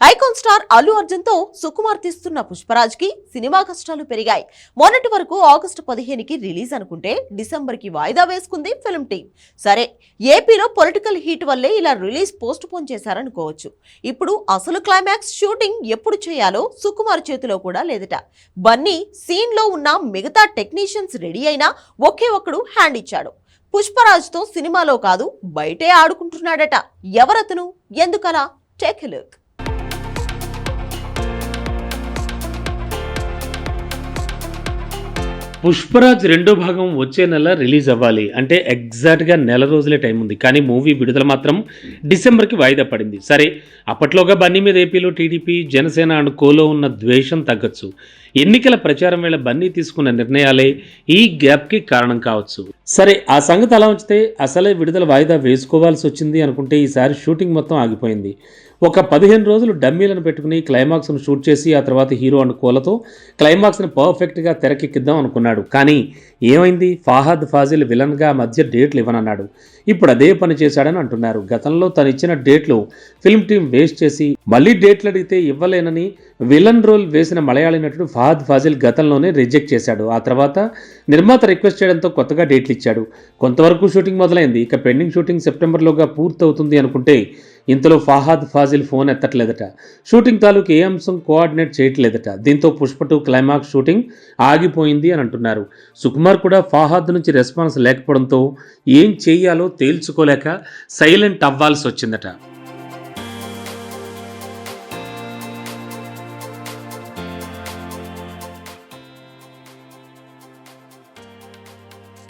Icon star Allu అర్జున్తో సుకుమార్ తీస్తున్న పుష్పరాజ్కి సినిమా కష్టాలు పెరిగాయి. మొన్నటి వరకు ఆగస్టు పదిహేనుకి రిలీజ్ అనుకుంటే డిసెంబర్కి వాయిదా వేసుకుంది ఫిల్మ్ టీం సరే ఏపీలో పొలిటికల్ హీట్ వల్లే ఇలా రిలీజ్ పోస్ట్ పోన్ చేశారనుకోవచ్చు. ఇప్పుడు అసలు క్లైమాక్స్ షూటింగ్ ఎప్పుడు చేయాలో సుకుమార్ చేతిలో కూడా లేదట. బన్నీ సీన్లో ఉన్న మిగతా టెక్నీషియన్స్ రెడీ అయినా ఒకే ఒక్కడు హ్యాండ్ ఇచ్చాడు. పుష్పరాజ్తో సినిమాలో కాదు బయటే ఆడుకుంటున్నాడట. ఎవరతను? ఎందుకలా? Take look. పుష్పరాజ్ రెండో భాగం వచ్చే నెల రిలీజ్ అవ్వాలి. అంటే ఎగ్జాక్ట్గా నెల రోజులే టైం ఉంది. కానీ మూవీ విడుదల మాత్రం డిసెంబర్కి వాయిదా పడింది. సరే అప్పట్లోగా బన్నీ మీద ఏపీలో టీడీపీ జనసేన అండ్ కోలో ఉన్న ద్వేషం తగ్గచ్చు. ఎన్నికల ప్రచారం వేళ బన్నీ తీసుకున్న నిర్ణయాలే ఈ గ్యాప్కి కారణం కావచ్చు. సరే ఆ సంగతి అలా ఉంచితే అసలే విడుదల వాయిదా వేసుకోవాల్సి వచ్చింది అనుకుంటే ఈసారి షూటింగ్ మొత్తం ఆగిపోయింది. ఒక పదిహేను రోజులు డమ్మీలను పెట్టుకుని క్లైమాక్స్ను షూట్ చేసి ఆ తర్వాత హీరో అండ్ కోలతో క్లైమాక్స్ని పర్ఫెక్ట్గా తెరకెక్కిద్దాం అనుకున్నాడు. కానీ ఏమైంది? ఫాహద్ ఫాజిల్ విలన్గా మధ్య డేట్లు ఇవ్వనన్నాడు. ఇప్పుడు అదే పని చేశాడని అంటున్నారు. గతంలో తను ఇచ్చిన డేట్లు ఫిల్మ్ టీం వేస్ట్ చేసి మళ్ళీ డేట్లు అడిగితే ఇవ్వలేనని విలన్ రోల్ వేసిన మలయాళీ నటుడు ఫహాద్ ఫాజిల్ గతంలోనే రిజెక్ట్ చేశాడు. ఆ తర్వాత నిర్మాత రిక్వెస్ట్ చేయడంతో కొత్తగా డేట్లు ఇచ్చాడు. కొంతవరకు షూటింగ్ మొదలైంది. ఇక పెండింగ్ షూటింగ్ సెప్టెంబర్లోగా పూర్తవుతుంది అనుకుంటే ఇంతలో ఫాహాద్ ఫాజిల్ ఫోన్ ఎత్తట్లేదట. షూటింగ్ తాలూకు ఏ అంశం కోఆర్డినేట్ చేయట్లేదట. దీంతో పుష్ప టూ క్లైమాక్స్ షూటింగ్ ఆగిపోయింది అని అంటున్నారు. సుకుమార్ కూడా ఫాహాద్ నుంచి రెస్పాన్స్ లేకపోవడంతో ఏం చేయాలో తేల్చుకోలేక సైలెంట్ అవ్వాల్సి వచ్చిందట.